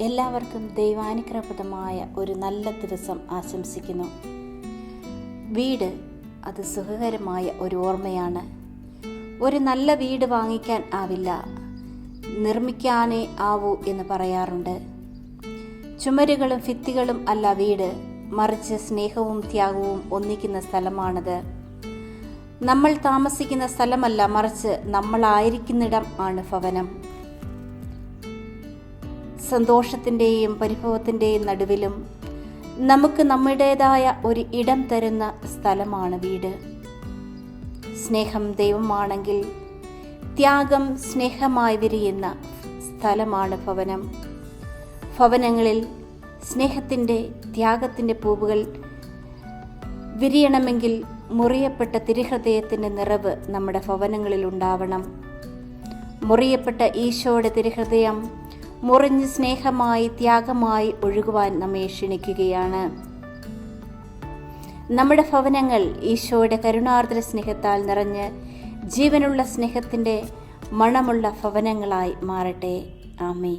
എല്ലാവർക്കും ദൈവാനുഗ്രഹപ്രദമായ ഒരു നല്ല ദിവസം ആശംസിക്കുന്നു. വീട് അത് സുഖകരമായ ഒരു ഓർമ്മയാണ്. ഒരു നല്ല വീട് വാങ്ങിക്കാൻ ആവില്ല. നിർമ്മിക്കാനേ ആവൂ എന്ന് പറയാറുണ്ട്. ചുമരുകളും ഭിത്തികളും അല്ല വീട്. മറിച്ച് സ്നേഹവും ത്യാഗവും ഒന്നിക്കുന്ന സ്ഥലമാണത്. നമ്മൾ താമസിക്കുന്ന സ്ഥലമല്ല മറിച്ച് നമ്മളായിരിക്കുന്നിടം ആണ് ഭവനം. സന്തോഷത്തിന്റെയും പരിഭവത്തിന്റെയും നടുവിലും നമുക്ക് നമ്മുടേതായ ഒരു ഇടം തരുന്ന സ്ഥലമാണ് വീട്. സ്നേഹം ദൈവമാണെങ്കിൽ ത്യാഗം സ്നേഹമായി വിരിയുന്ന സ്ഥലമാണ് ഭവനം. ഭവനങ്ങളിൽ സ്നേഹത്തിന്റെ ത്യാഗത്തിന്റെ പൂവുകൾ വിരിയണമെങ്കിൽ മുറിയപ്പെട്ട തിരുഹൃദയത്തിന്റെ നിറവ് നമ്മുടെ ഭവനങ്ങളിൽ ഉണ്ടാവണം. മുറിയപ്പെട്ട ഈശോയുടെ തിരുഹൃദയം മുറിഞ്ഞ് സ്നേഹമായി ത്യാഗമായി ഒഴുകുവാൻ നമ്മെ ക്ഷണിക്കുകയാണ്. നമ്മുടെ ഭവനങ്ങൾ ഈശോയുടെ കരുണാർദ്ര സ്നേഹത്താൽ നിറഞ്ഞ് ജീവനുള്ള സ്നേഹത്തിന്റെ മണമുള്ള ഭവനങ്ങളായി മാറട്ടെ. ആമേ